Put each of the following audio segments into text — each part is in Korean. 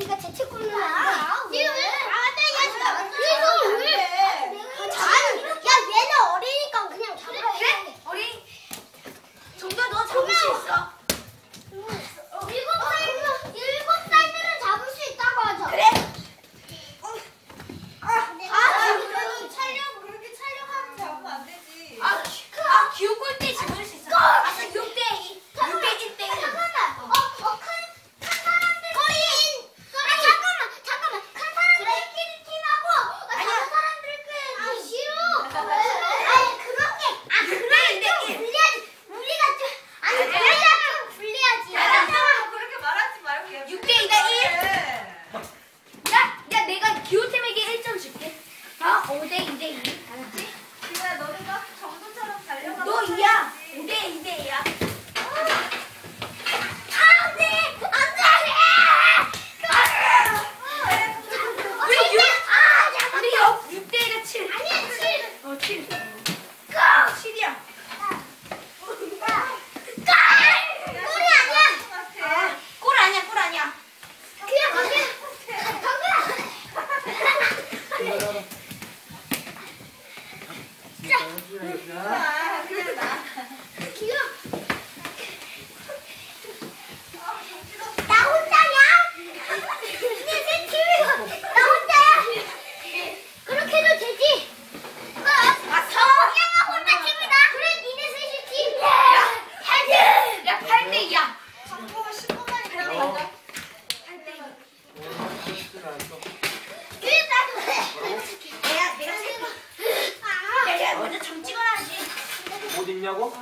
네가 재채기는 안 6개 이다 1. 야, 야 내가 기호팀에게 1점 줄게. 아, 5대 2. 나. 혼자야. by 한효정 입냐고?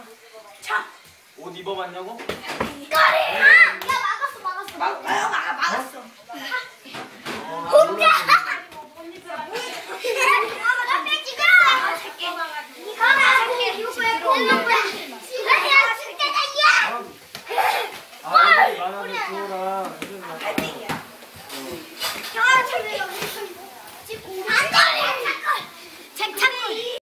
참! 옷 입어봤냐고? 거리야! 막았어 막았어 막, 막, 막, 막았어 혼자! 아, 아니, 만화를 구워라.